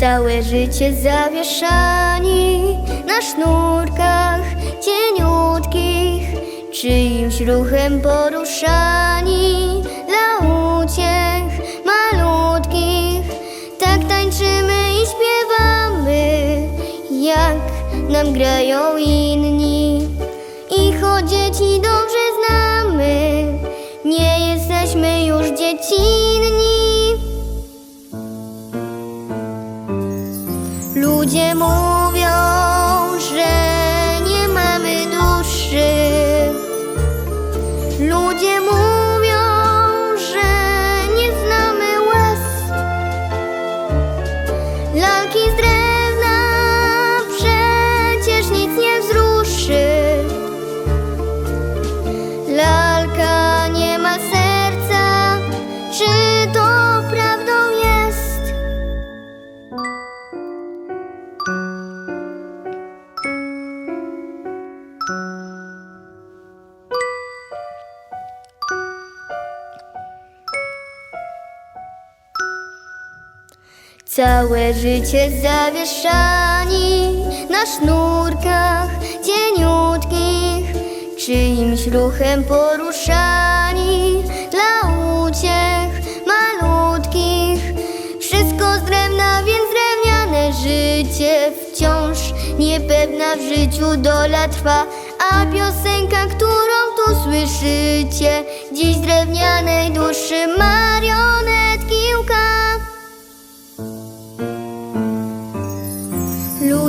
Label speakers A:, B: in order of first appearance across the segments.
A: Całe życie zawieszani na sznurkach cieniutkich, czyimś ruchem poruszani nam grają inni. I choć dzieci dobrze znamy, nie jesteśmy już dziecinni. Ludzie mówią, że nie mamy duszy. Ludzie mówią, Całe życie zawieszani na sznurkach cieniutkich, czyimś ruchem poruszani dla uciech malutkich. Wszystko z drewna, więc drewniane życie wciąż niepewna w życiu dola trwa, a piosenka, którą tu słyszycie, dziś drewnianej duszy marionetki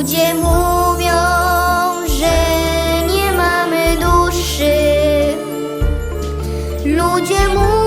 A: Ludzie mówią, że nie mamy duszy. Ludzie mówią,